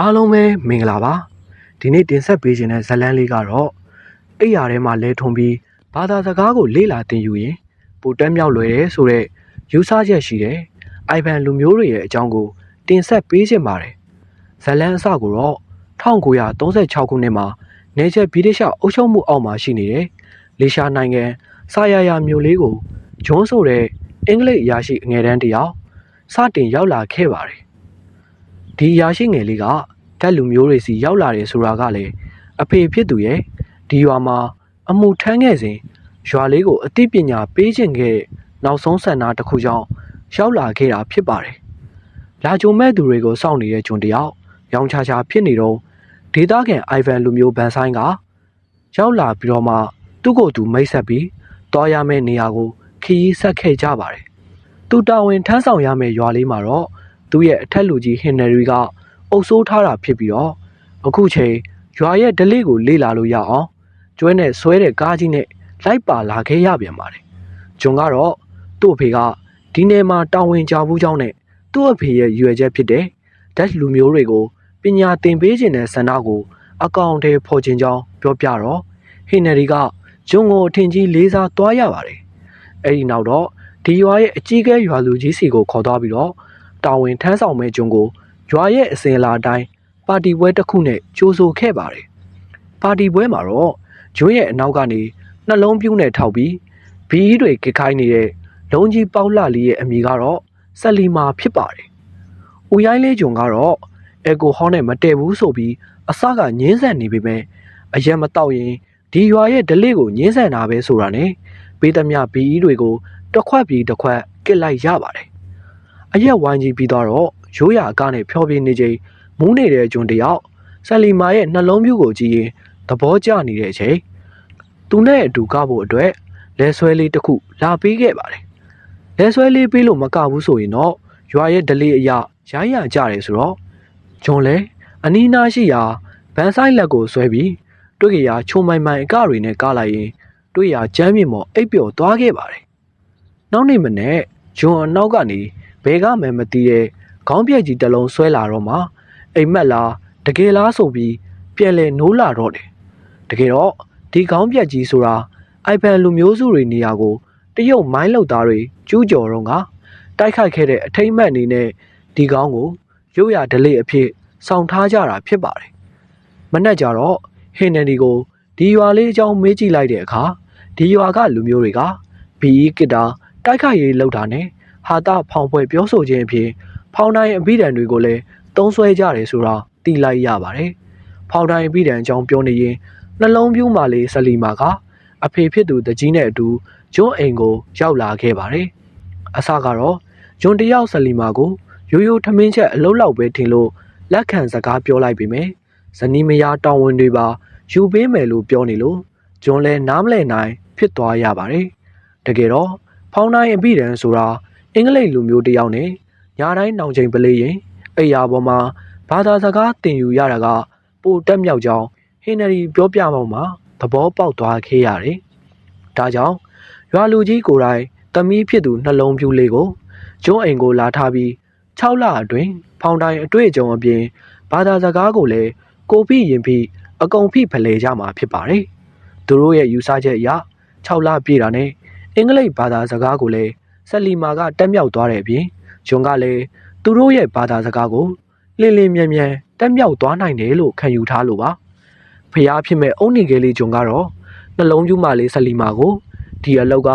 အားလုံးပဲမင်္ဂလာပါဒီနေ့တင်ဆက်ပေးခြင်းတဲ့ဇတ်လန်းလေးကတော့အိယာထဲမှာလဲထုံပြီးဘာသာစကားကိုလေ့လာသင်ယူရင်ပိုတက်မြောက်လွယ်တယ်ဆိုတော့ယူဆချက်ရှိတယ်အိုင်ဗန်လူမျိုးတွေရဲ့အကြောင်းကိုတင်ဆက်ပေးခြင်းပါတယ်ဇတ်လန်းအစကိုတော့1936ခုနှစ်မှာနေချက်ဗြိတိရှအုပ်ချုပ်မှုအောက်မှာရှိနေတဲ့လေရှားနိုင်ငံစာယာယာမြို့လေးကိုဂျွန်းဆိုတဲ့အင်္ဂလိပ်အရာရှိအငယ်တန်းတစ်ယောက်စတင်ရောက်လာခဲ့ပါတယ် ဒီအရာရှိငယ်လေးကဓာတ်လူမျိုးတွေစီရောက်လာတယ်ဆိုတာကလည်းအဖေဖြစ်သူရဲ့ဒီရွာမှာအမှုထမ်းခဲ့စဉ်ရွာလေးကိုအသိပညာပေးခြင်းခဲ့တဲ့နောက်ဆုံးဆန္ဒတစ်ခုကြောင့်ရောက်လာခဲ့တာဖြစ်ပါတယ်။လာကြုံမဲ့သူတွေကိုစောင့်နေတဲ့ကျွန်တယောက်ရောင်ချာချာဖြစ်နေတော့ဒေတာကန်အိုင်ဗန်လူမျိုးဗန်ဆိုင်ကရောက်လာပြီးတော့မှသူ့ကိုယ်သူမိတ်ဆက်ပြီးတွားရမယ့်နေရာကိုခရီးဆက်ခဲ့ကြပါတယ်။သူတာဝန်ထမ်းဆောင်ရမယ့်ရွာလေးမှာတော့ သူ့ရဲ့အထက်လူကြီးဟင်နရီကအုပ်ဆိုးထားတာဖြစ်ပြီးတော့အခုချိန်ရွာရဲ့ဒလိကိုလေ့လာလို့ရအောင်ကျွဲနဲ့ဆွဲတဲ့ကားကြီးနဲ့လိုက်ပါလာခဲ့ရပြန်ပါတယ်။ဂျွန်ကတော့သူ့အဖေကဒီနယ်မှာတာဝန်ကြဘူးကြောင်းနဲ့သူ့အဖေရဲ့ရွယ်ချက်ဖြစ်တဲ့ဒက်လူမျိုးတွေကိုပညာသင်ပေးခြင်းတဲ့ဆန္ဒကို အကောင့်ထဲဖော်ခြင်းကြောင်းပြောပြတော့ဟင်နရီကဂျွန်ကိုအထင်ကြီးလေးစားသွားရပါတယ်။အဲဒီနောက်တော့ဒီရွာရဲ့အကြီးအကဲရွာလူကြီးစီကိုခေါ်သွားပြီးတော့ တာဝန်ထမ်းဆောင်မဲ့ဂျွန်ကိုရွာရဲ့အစဉ်အလာအတိုင်းပါတီပွဲတစ်ခုနဲ့ကြိုးဆိုခဲ့ပါတယ်။ပါတီပွဲမှာတော့ဂျွန်းရဲ့အနောက်ကနေနှလုံးပြူးနဲ့ထောက်ပြီးဘီးတွေကခိုင်းနေတဲ့လုံးကြီးပေါက်လှလေးရဲ့အမိကတော့ဆက်လီမာဖြစ်ပါတယ်။ဦးရိုင်းလေးဂျွန်ကတော့အက်ကိုဟောင်းနဲ့မတည့်ဘူးဆိုပြီးအစကငင်းဆန်နေပေမဲ့အရက်မတော့ရင်ဒီရွာရဲ့ဒလိကိုငင်းဆန်တာပဲဆိုတာနဲ့ပေးသမျှဘီးတွေကိုတစ်ခွက်ပြီးတစ်ခွက်ကစ်လိုက်ရပါတယ်။ အရက်ဝိုင်းကြီးပြီးတော့ရိုးရာအကားနဲ့ဖျော်ပြနေချိန်မူးနေတဲ့ဂျွန်တယောက်ဆယ်လီမာရဲ့နှလုံးပြူးကိုကြည့်ရင်သဘောကျနေတဲ့အချိန်သူနဲ့အတူကဖို့အတွက်လဲဆွဲလေးတစ်ခုလာပေးခဲ့ပါတယ်လဲဆွဲလေးပေးလို့မကဘူးဆိုရင်တော့ရွာရဲ့ဒလေးအရာရိုင်းရကြတယ်ဆိုတော့ဂျွန်လဲအနီးနားရှိရာဗန်ဆိုင်လက်ကိုဆွဲပြီးတွေ့ကြရာချုံမိုင်မိုင်အကတွေနဲ့ကားလိုက်ရင်တွေ့ရာကျမ်းမြေမော်အိပ်ပျော်သွားခဲ့ပါတယ်နောက်နေ့မနေ့ဂျွန်အနောက်ကနေ ဘဲကမှမသိတဲ့ခေါင်းပြက်ကြီးတစ်လုံးဆွဲလာတော့မှအိမ်မက်လားတကယ်လားဆိုပြီးပြန်လဲနိုးလာတော့တယ်တကယ်တော့ဒီခေါင်းပြက်ကြီးဆိုတာအိုက်ဖန်လူမျိုးစုတွေနေရာကိုတရုတ်မိုင်းလောက်သားတွေကျူးကျော်တော့ကတိုက်ခိုက်ခဲ့တဲ့အထိမ့်မှတ်အနေနဲ့ဒီခေါင်းကိုရုပ်ရဒလိအဖြစ်စောင့်ထားကြတာဖြစ်ပါတယ်မနဲ့ကြတော့ဟင်နဒီကိုဒီရွာလေးအကြောင်းမေးကြည့်လိုက်တဲ့အခါဒီရွာကလူမျိုးတွေကဘီကစ်တာတိုက်ခိုက်ရေးလောက်တာနဲ့ ဟာတာဖောင်ဖွဲ့ပြောဆိုခြင်းအပြင်ဖောင်တိုင်းအပိဒံတွေကိုလည်းသုံးဆွဲကြတယ်ဆိုတာသိလိုက်ရပါတယ်။ဖောင်တိုင်းအပိဒံအကြောင်းပြောနေရင်နှလုံးပြူးမာလေးဆလီမာကအဖေဖြစ်သူတကြီးနဲ့အတူဂျွန်းအိမ်ကိုရောက်လာခဲ့ပါတယ်။အစကတော့ဂျွန်းတယောက်ဆလီမာကိုရိုးရိုးထမင်းချက်အလုံးလောက်ပဲထင်လို့လက်ခံစကားပြောလိုက်ပေမယ့်ဇနီးမယားတောင်းဝန်တွေပါယူပေးမယ်လို့ပြောနေလို့ဂျွန်းလည်းနားမလည်နိုင် ဖြစ်သွားရပါတယ်။တကယ်တော့ဖောင်တိုင်းအပိဒံဆိုတာ အင်္ဂလိပ်လူမျိုးတစ်ယောက်နဲ့ညာတိုင်းနောင်ချိန်ပလေးရင်အိယာပေါ်မှာဘာသာစကားသင်ယူရတာကပိုတက်မြောက်ကြောင်းဟင်နရီပြောပြမှမှာသဘောပေါက်သွားခဲ့ရတယ်။ဒါကြောင့်ရွာလူကြီးကိုယ်တိုင်တမီးဖြစ်သူနှလုံးပြူးလေးကိုကျုံးအိမ်ကိုလာထားပြီး6လအတွင်းဖောင်တိုင်းအတွေ့အကြုံအပြင်ဘာသာစကားကိုလည်းကိုဖိရင်ဖိအကုန်ဖိဖလဲကြမှာဖြစ်ပါတယ်။သူတို့ရဲ့ယူဆချက်အရ6လပြည့်တာနဲ့အင်္ဂလိပ်ဘာသာစကားကိုလည်း ဆက်လီမာကတက်မြောက်သွားတဲ့အပြင်ဂျွန်ကလည်းသူတို့ရဲ့ဘာသာစကားကိုလင်းလင်းမြန်မြန်တက်မြောက်သွားနိုင်တယ်လို့ခံယူထားလို့ပါဖျားဖြစ်မဲ့အုံနေကလေးဂျွန်ကတော့နှလုံးပြူးမလေးဆက်လီမာကိုဒီအလောက်က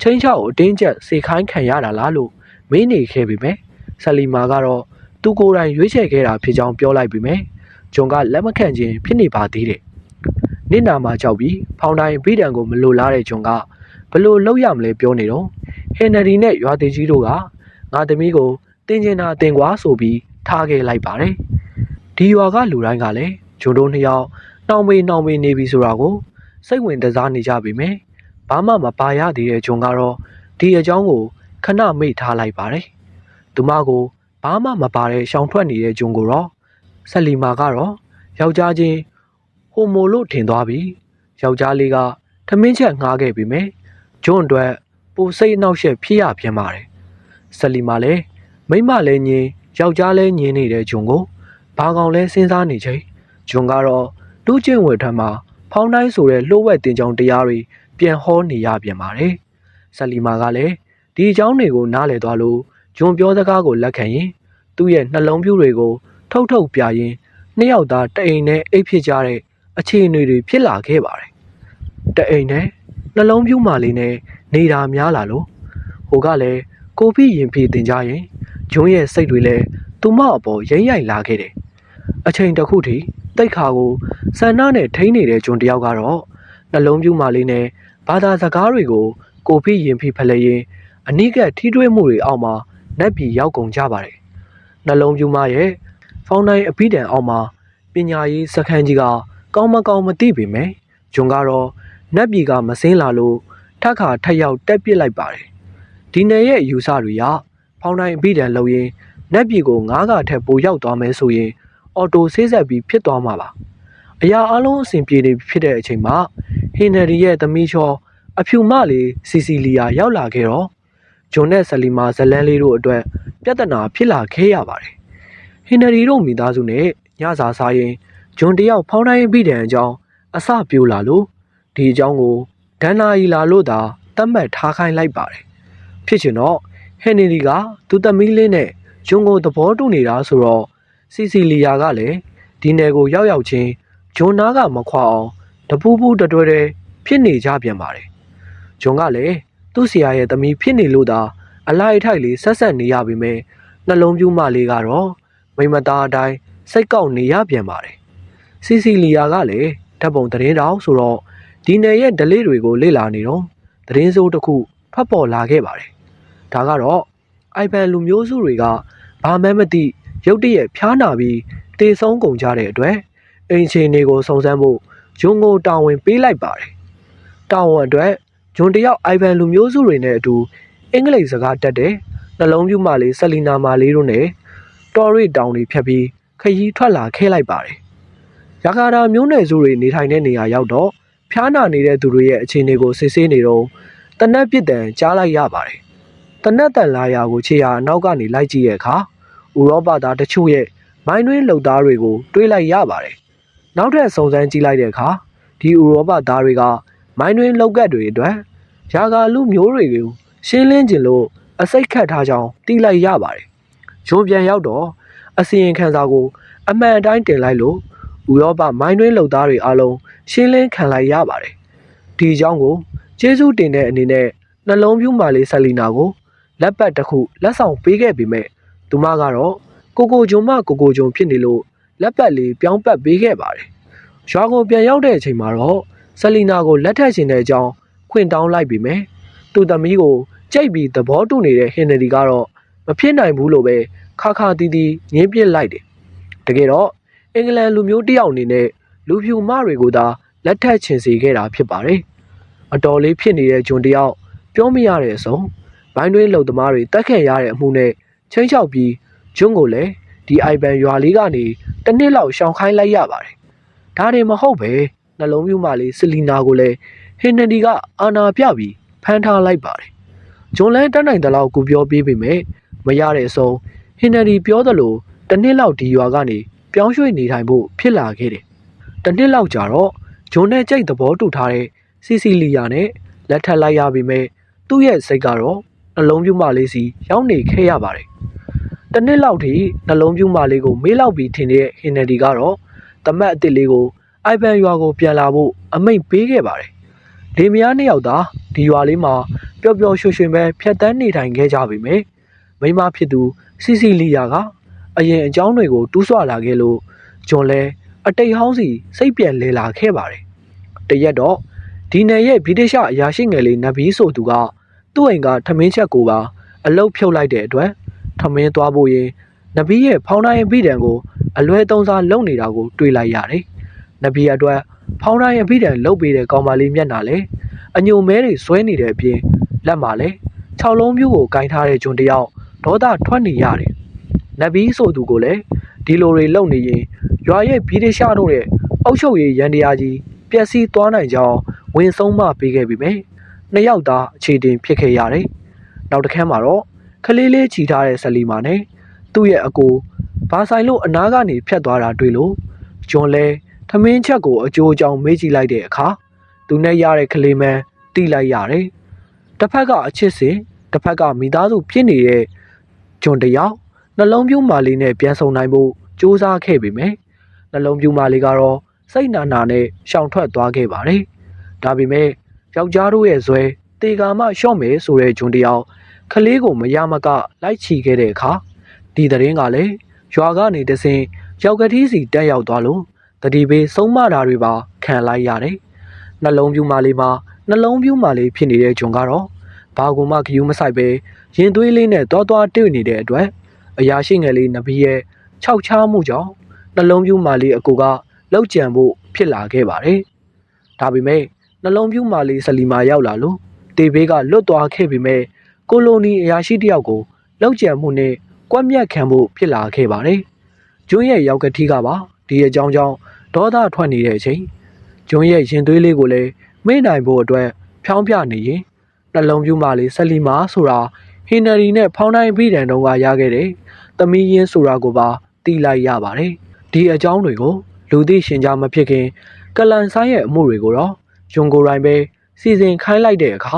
ချင်းချောက်အတင်းကျပ်စေခိုင်းခံရတာလားလို့မေးနေခဲ့ပေမဲ့ဆက်လီမာကတော့သူကိုယ်တိုင်ရွေးချယ်ခဲ့တာဖြစ်ကြောင်းပြောလိုက်ပေမဲ့ဂျွန်ကလက်မခံခြင်းဖြစ်နေပါသေးတယ်နင့်နာမှာကြောက်ပြီးဖောင်တိုင်းဗီဒံကိုမလိုလားတဲ့ဂျွန်ကဘလို့လောက်ရမလဲပြောနေတော့ ဟင်နရီနဲ့ရွာသေးကြီးတို့ကငါသမီးကိုတင်ကျင်တာတင်ကွာဆိုပြီးထားခဲ့လိုက်ပါတယ်။ဒီရွာကလူတိုင်းကလည်းဂျွန်တို့နှစ်ယောက်နှောင်မေးနှောင်မေးနေပြီဆိုတာကိုစိတ်ဝင်တစားနေကြပြီမယ်။ဘာမှမပါရသေးတဲ့ဂျွန်ကတော့ဒီအကြောင်းကိုခဏမေ့ထားလိုက်ပါတယ်။သူမကိုဘာမှမပါတဲ့ရှောင်ထွက်နေတဲ့ဂျွန်ကိုတော့ဆက်လီမာကတော့ယောက်ျားချင်းဟိုမိုလို့ထင်သွားပြီးယောက်ျားလေးကထမင်းချက်ငှားခဲ့ပြီမယ်။ဂျွန်အတွက် ပိုစိတ်အနှောက်အယှက်ဖြစ်ရပြန်ပါတယ်။ဆလီမာလည်းမိမလည်းညင်ယောက်ျားလည်းညင်နေတဲ့ဂျွန်ကိုဘာကောင်လဲစဉ်းစားနေချိန်ဂျွန်ကတော့လူချင်းဝယ်ထမ်းမှာဖောင်းတိုင်းဆိုတဲ့လှိုးဝက်တင်ကြောင်တရားတွေပြန်ဟောနေရပြန်ပါတယ်ဆလီမာကလည်းဒီအကြောင်းတွေကိုနားလည်သွားလို့ဂျွန်ပြောစကားကိုလက်ခံရင်သူ့ရဲ့နှလုံးပြူတွေကိုထုတ်ထုတ်ပြရင်းနှစ်ယောက်သားတအိမ်နဲ့အိတ်ဖြစ်ကြတဲ့အခြေအနေတွေဖြစ်လာခဲ့ပါတယ်တအိမ်နဲ့ နှလုံးပြူမာလေးနဲ့နေတာများလာလို့ဟိုကလည်းကိုဖိရင်ဖြေတင်ကြရင်ဂျွန်းရဲ့စိတ်တွေလည်းသူမအပေါ်ရိမ့်ရိုက်လာခဲ့တယ်အချိန်တစ်ခုထိတိတ်ခါကိုဆန္ဒနဲ့ထိန်းနေတဲ့ဂျွန်တယောက်ကတော့နှလုံးပြူမာလေးနဲ့ဘာသာစကားတွေကိုကိုဖိရင်ဖိဖလဲရင်အနိကထိတွေ့မှုတွေအောက်မှာနက်ပြီးရောက်ကုန်ကြပါတယ်နှလုံးပြူမာရဲ့ဖောင်းတိုင်းအပိတံအောက်မှာပညာရေးစခန်းကြီးကကောင်းမကောင်းမသိပေမဲ့ဂျွန်ကတော့ နက်ပြည်ကမစင်းလာလို့ထက်ခါထက်ရောက်တက်ပစ်လိုက်ပါတယ်ဒီနယ်ရဲ့ယူဆတွေရဖောင်းတိုင်းအပိတံလုံရင်နက်ပြည်ကိုငားကထက်ပိုရောက်သွားမယ်ဆိုရင် အော်တိုဆေးဆက်ပြီးဖြစ်သွားမှာပါအရာအလုံးအဆင်ပြေနေဖြစ်တဲ့အချိန်မှာဟင်နရီရဲ့သမီးချောအဖြူမလေးစီစီလီယာရောက်လာခဲ့တော့ဂျွန်နဲ့ဆလီမာဇလန်းလေးတို့အတွက်ပြဿနာဖြစ်လာခဲ့ရပါတယ်ဟင်နရီတို့မိသားစုနဲ့ညစာစားရင်ဂျွန်တယောက်ဖောင်းတိုင်းပြီးတဲ့အကြောင်းအစပြိုးလာလို့ ဒီအကြောင်းကိုဒန်နာရီလာလို့သာတတ်မှတ်ထားခိုင်းလိုက်ပါတယ်ဖြစ်ချင်တော့ဟန်နရီကသူသမီးလေးနဲ့ဂျွန်ကိုသဘောတူနေတာဆိုတော့စီစီလီယာကလည်းဒီနယ်ကိုရောက်ရောက်ချင်းဂျွန်နာကမခွာအောင်တပူးပူးတတွဲတွဲဖြစ်နေကြပြန်ပါတယ်ဂျွန်ကလည်းသူ့ဆရာရဲ့သမီးဖြစ်နေလို့သာအလိုက်အထိုက်လေးဆက်ဆက်နေရပြီမဲ့နှလုံးပြူးမလေးကတော့မိမသားအတိုင်းစိတ်ကောက်နေရပြန်ပါတယ်စီစီလီယာကလည်းဓာတ်ပုံသတင်းတောင်ဆိုတော့ ဒီနယ်ရဲ့ဒလေးတွေကိုလေ့လာနေတော့သတင်းစိုးတစ်ခုဖတ်ပေါ်လာခဲ့ပါတယ်ဒါကတော့အိုက်ပန်လူမျိုးစုတွေကဘာမှမသိရုတ်တရက်ဖျားနာပြီးတေဆုံးကုန်ကြတဲ့အတွက်အင်ချင်တွေကိုစုံစမ်းဖို့ဂျွန်ကိုတာဝန်ပေးလိုက်ပါတယ်တာဝန်အတွက်ဂျွန်တယောက်အိုက်ပန်လူမျိုးစုတွေနဲ့အတူအင်္ဂလိပ်စကားတတ်တဲ့နှလုံးပြူမလေးဆလီနာမာလေးတို့နဲ့တော်ရီတောင်တွေဖြတ်ပြီးခရီးထွက်လာခဲ့လိုက်ပါတယ်။ရကာတာမျိုးနယ်စုတွေနေထိုင်တဲ့နေရာရောက်တော့ ဖျားနာနေတဲ့သူတွေရဲ့အခြေအနေကိုစစ်ဆေးနေတော့တနက်ပစ်တန်ကြားလိုက်ရပါတယ်။တနက်တန်လာရာကိုခြေရာအနောက်ကနေလိုက်ကြည့်ရဲ့အခါဥရောပသားတချို့ရဲ့မိုင်းတွင်းလှုပ်သားတွေကိုတွေးလိုက်ရပါတယ်။နောက်ထပ်စုံစမ်းကြည့်လိုက်တဲ့အခါဒီဥရောပသားတွေကမိုင်းတွင်းလောက်ကတ်တွေအတွက်ရာဂါလူမျိုးတွေကိုရှင်းလင်းကျင်လို့အစိတ်ခတ်ထားကြောင်းသိလိုက်ရပါတယ်။ဂျွန်ပြန်ရောက်တော့အစီရင်ခံစာကို အမှန်အတိုင်းတင်လိုက်လို့ ဥရောပမိုင်းတွင်းလှုပ်သားတွေအားလုံးရှင်းလင်းခံလိုက်ရပါတယ်။ဒီအကြောင်းကိုကျေးဇူးတင်တဲ့အနေနဲ့နှလုံးပြူးမာလေးဆလီနာကိုလက်ပတ်တစ်ခုလက်ဆောင်ပေးခဲ့ပေမဲ့သူမကတော့ကိုကိုဂျုံမကိုကိုဂျုံဖြစ်နေလို့လက်ပတ်လေးပြောင်းပတ်ပေးခဲ့ပါတယ်။ရွာကိုပြန်ရောက်တဲ့အချိန်မှာတော့ဆလီနာကိုလက်ထပ်ရှင်တဲ့အကြောင်းခွင့်တောင်းလိုက်ပေမဲ့သူ့သမီးကိုကြိတ်ပြီးသဘောတူနေတဲ့ဟင်နရီကတော့မဖြစ်နိုင်ဘူးလို့ပဲခါခါတီးတီးငင်းပစ်လိုက်တယ်။တကယ်တော့ အင်္ဂလန်လူမျိုးတစ်ယောက်အနေနဲ့လူဖြူမတွေကိုသာလက်ထပ်ချင်စေခဲ့တာဖြစ်ပါတယ်။အတော်လေးဖြစ်နေတဲ့ဂျွန်တယောက်ပြောမရတဲ့အစုံဘိုင်းတွင်းလှုပ်သမားတွေတက်ခံရတဲ့အမှုနဲ့ချင်းချောက်ပြီးဂျွန်ကိုလည်းဒီအိုင်ပန်ရွာလေးကနေတစ်နှစ်လောက်ရှောင်ခိုင်းလိုက်ရပါတယ်။ဒါတွေမဟုတ်ပဲနှလုံးပြူမလေးစလီနာကိုလည်းဟင်နဒီကအာနာပြပြီးဖမ်းထားလိုက်ပါတယ်။ဂျွန်လန်တက်နိုင်တဲ့လောက်ကူပြောပေးပေမဲ့မရတဲ့အစုံဟင်နဒီပြောသလိုတစ်နှစ်လောက်ဒီရွာကနေ ပြောင်းရွှေ့နေထိုင်ဖို့ဖြစ်လာခဲ့တယ်။တစ်နှစ်လောက်ကြာတော့ဂျွန်နဲ့ကြိတ်သဘောတူထားတဲ့စီစီလီယာနဲ့လက်ထပ်လိုက်ရပေမဲ့သူ့ရဲ့စိတ်ကတော့နှလုံးပြူမလေးစီရောက်နေခဲ့ရပါတယ်။တစ်နှစ်လောက်ထိနှလုံးပြူမလေးကိုမေးလောက်ပြီးထင်တဲ့ဟင်နဒီကတော့တမတ်အစ်စ်လေးကိုအိုက်ပန်ရွာကိုပြန်လာဖို့အမိန့်ပေးခဲ့ပါတယ်။လေမယားနှစ်ယောက်သာဒီရွာလေးမှာပျော်ပျော်ရွှင်ရွှင်ပဲဖြတ်တန်းနေထိုင်ခဲ့ကြပေမယ့်မိမဖြစ်သူစီစီလီယာက အရင်အကြောင်းတွေကို တူးဆွလာခဲ့လို့ဂျွန်လဲအတိတ်ဟောင်းစီစိတ်ပြန်လဲလာခဲ့ပါတယ်။တရက်တော့ဒီနယ်ရဲ့ဗြိတိရှအရာရှိငယ်လေးနဗီဆိုသူကသူ့အိမ်ကထမင်းချက်ကိုပါအလုတ်ဖြုတ်လိုက်တဲ့အတွက်ထမင်းသွားဖို့ရင်နဗီရဲ့ဖောင်းတိုင်းအပိတံကိုအလွဲသုံးစားလုပ်နေတာကိုတွေ့လိုက်ရတယ်။နဗီအတွက်ဖောင်းတိုင်းအပိတံလုပ်ပေးတဲ့ကောင်မလေးမျက်နှာလဲအညိုမဲတွေဆွဲနေတဲ့အပြင်လက်မှာလဲ၆လုံးပြူးကိုကင်ထားတဲ့ဂျွန်တယောက်ဒေါသထွက်နေရတယ်။ နဗီဆိုသူကိုလည်းဒီလိုတွေလုပ်နေရင်ရွာရဲ့ဗီဒီရှာတို့ရဲ့အုပ်ချုပ်ရေးရန်တရားကြီးပျက်စီးသွားနိုင်ကြောင်းဝင်ဆုံးမပေးခဲ့ပြီမယ်။နှစ်ယောက်သားအခြေတင်ဖြစ်ခဲ့ရတယ်။နောက်တစ်ခါမှာတော့ခလေးလေးချီထားတဲ့ဆလီမာနဲ့သူ့ရဲ့အကိုဘာဆိုင်လို့အနားကနေဖြတ်သွားတာတွေ့လို့ဂျွန်လဲထမင်းချက်ကိုအကျိုးအကြောင်းမေးကြည့်လိုက်တဲ့အခါသူနဲ့ရတဲ့ကလေးမန်းတီးလိုက်ရတယ်တစ်ဖက်ကအချစ်စင်တစ်ဖက်ကမိသားစုဖြစ်နေတဲ့ဂျွန်တယောက် နှလုံးပြူးမာလေးနဲ့ပြန်ဆုံနိုင်ဖို့စူးစမ်းခဲ့ပေမယ့်နှလုံးပြူးမာလေးကတော့စိတ်နာနာနဲ့ရှောင်ထွက်သွားခဲ့ပါတယ်ဒါပေမဲ့ယောက်ျားတို့ရဲ့ဇွဲတေကာမရှော့မယ်ဆိုတဲ့ဂျွန်တယောက်ကလေးကိုမရမကလိုက်ချီခဲ့တဲ့အခါဒီသတင်းကလည်းရွာကနေတဆင်ရောက်ကတိစီတက်ရောက်သွားလို့တတိပေးဆုံးမတာတွေပါခံလိုက်ရတယ်နှလုံးပြူးမာလေးမှာနှလုံးပြူးမာလေးဖြစ်နေတဲ့ဂျွန်ကတော့ဘာကူမှခယူးမဆိုင်ပဲရင်သွေးလေးနဲ့တောသွားတွေ့နေတဲ့အတွက် အရာရှိငယ်လေးနဗီရဲ့ခြောက်ချားမှုကြောင့်နှလုံးပြူးမာလေးအကူကလောက်ကြံဖို့ဖြစ်လာခဲ့ပါတယ်။ဒါပေမဲ့နှလုံးပြူးမာလေးဆလီမာရောက်လာလို့တေဘေးကလွတ်သွားခဲ့ပေမဲ့ကိုလိုနီအရာရှိတယောက်ကိုလောက်ကြံမှုနဲ့ကွက်မြက်ခံဖို့ဖြစ်လာခဲ့ပါတယ်။ကျွန်းရဲ့ရောက်ကတိကပါဒီအကြောင်းကြောင့်ဒေါသထွက်နေတဲ့အချိန်ကျွန်းရဲ့ရင်သွေးလေးကိုလည်းမေ့နိုင်ဖို့အတွက်ဖြောင်းပြနေရင်နှလုံးပြူးမာလေးဆလီမာဆိုတာ ဟင်နရီနဲ့ဖောင်းတိုင်းပြည်တန်တုန်းကရခဲ့တဲ့သမီးရင်းဆိုတာကိုပါတီးလိုက်ရပါတယ်။ဒီအကြောင်းတွေကိုလူသိရှင်ကြားမဖြစ်ခင် ကလန်ဆိုင်ရဲ့အမှုတွေကိုတော့ယွန်ကိုရိုင်းပဲစီစဉ်ခိုင်းလိုက်တဲ့အခါ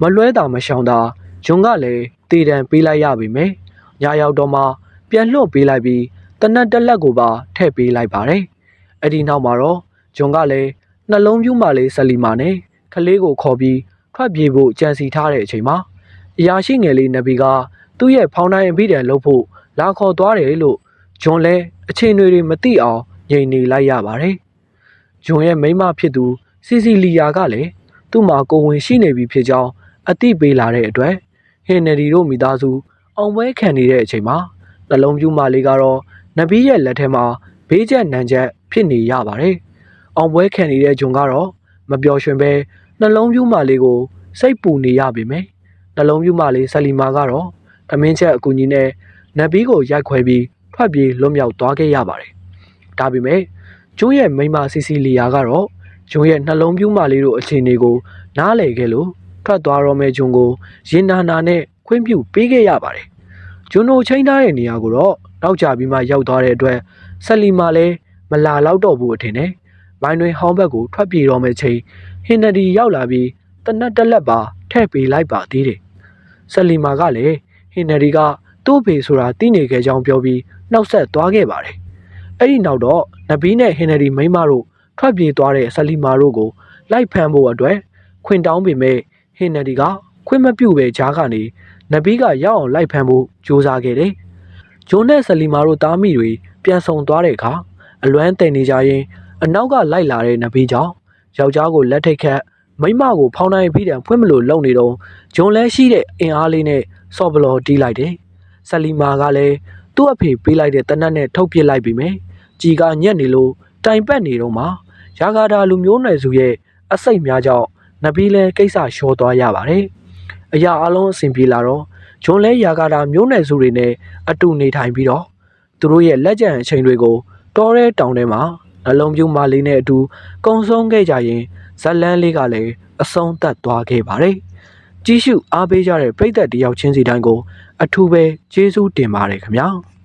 မလွဲတာမရှောင်တာဂျွန်ကလည်းတည်တံပေးလိုက်ရပြီမယ်။ညရောက်တော့မှပြန်လွှတ်ပေးလိုက်ပြီးတနက်တက်လက်ကိုပါထည့်ပေးလိုက်ပါတယ်။အဲ့ဒီနောက်မှာတော့ဂျွန်ကလည်းနှလုံးပြူးမှလေးဆလီမာနဲ့ကလေးကိုခေါ်ပြီးထွက်ပြေးဖို့ကြံစီထားတဲ့အချိန်မှာ အရာရှိငယ်လေးနဗီကသူ့ရဲ့ဖောင်းတိုင်းအပိတံလုပ်ဖို့လာခေါ်သွားတယ်လို့ဂျွန်လည်းအချိန်တွေမသိအောင်ငြိမ်နေလိုက်ရပါတယ်။ဂျွန်ရဲ့မိန်းမဖြစ်သူစီစီလီယာကလည်းသူ့မှာကိုဝင်ရှိနေပြီဖြစ်ကြောင်းအသိပေးလာတဲ့အတွက်ဟင်နရီတို့မိသားစုအောင်ပွဲခံနေတဲ့အချိန်မှာနှလုံးပြူးမလေးကတော့နဗီရဲ့လက်ထဲမှာဘေးကျက်နံချက်ဖြစ်နေရပါတယ်။အောင်ပွဲခံနေတဲ့ဂျွန်ကတော့မပျော်ရွှင်ပဲနှလုံးပြူးမလေးကိုစိတ်ပူနေရပေမယ့် နှလုံးပြူးမလေးဆလီမာကတော့အမင်းချက်အကူကြီးနဲ့နဗီကိုရိုက်ခွဲပြီးထွက်ပြေးလွတ်မြောက်သွားခဲ့ရပါတယ်။ဒါပေမဲ့ကျိုးရဲ့မိန်းမစီစီလီယာကတော့ဂျွန်ရဲ့နှလုံးပြူးမလေးတို့အခြေအနေကို နားလည်ခဲ့လို့ထွက်သွားတော့မဲ့ဂျွန်ကိုရင်နာနာနဲ့ခွင့်ပြုပေးခဲ့ရပါတယ်။ဂျွန်တို့ချိန်ထားတဲ့နေရာကိုတော့နောက်ကျပြီးမှရောက်သွားတဲ့အတွက်ဆက်လီမာလည်းမလာတော့တော့ဘူးအထင်နဲ့မိုင်းတွင်ဟောင်းဘက်ကိုထွက်ပြေးတော့မဲ့ချိန်ဟင်နဒီရောက်လာပြီး တနက်တက်လက်ပါထည့်ပေးလိုက်ပါသေးတယ်။ဆက်လီမာကလည်းဟင်နဒီကသူ့ဖေဆိုတာသိနေခဲ့ကြောင်းပြောပြီးနှောက်ဆက်သွားခဲ့ပါတယ်။အဲ့ဒီနောက်တော့နဘီနဲ့ဟင်နဒီမိန်းမတို့ထွက်ပြေးသွားတဲ့ဆလီမာတို့ကိုလိုက်ဖမ်းဖို့အတွက်ခွင်တောင်းပေမဲ့ဟင်နဒီကခွင့်မပြုပဲဂျားကနေနဘီကရောက်အောင်လိုက်ဖမ်းဖို့ကြိုးစားခဲ့တယ်။ဂျွန်နဲ့ဆလီမာတို့တားမိတွေပြန်ဆောင်သွားတဲ့အခါအလွမ်းတင်နေကြရင်အနောက်ကလိုက်လာတဲ့နဘီကြောင့်ယောက်ျားကိုလက်ထိတ်ခတ် မိမကိုဖောင်းနိုင်ပြီးတံဖွင့်မလို့လုံနေတော့ဂျွန်လဲရှိတဲ့အင်အားလေးနဲ့ဆော့ဘလော်တီးလိုက်တယ်။ဆလီမာကလည်းသူ့အဖေပေးလိုက်တဲ့တနတ်နဲ့ထုတ်ပစ်လိုက်ပြီမယ်။ကြီးကညက်နေလို့တိုင်ပတ်နေတော့မှရာဂါဒါလူမျိုးနွယ်စုရဲ့အစိတ်များကြောင့်နဘီလဲကိစ္စရှောသွားရပါတယ်။အရာအလုံးအဆင်ပြေလာတော့ဂျွန်လဲရာဂါဒါမျိုးနွယ်စုတွေနဲ့အတူနေထိုင်ပြီးတော့သူတို့ရဲ့လက်ကျန်အချိန်တွေကိုတောရဲတောင်ထဲမှာနှလုံးပြူးမလေးနဲ့အတူကုံဆုံးခဲ့ကြရင် ဇက်လန်းလေးကလည်းအဆုံးသတ်သွားခဲ့ပါတယ်။ကြီးစုအားပေးကြတဲ့ပြည်သက်တယောက်ချင်းစီတိုင်းကို အထူးပဲကျေးဇူးတင်ပါတယ်ခင်ဗျာ။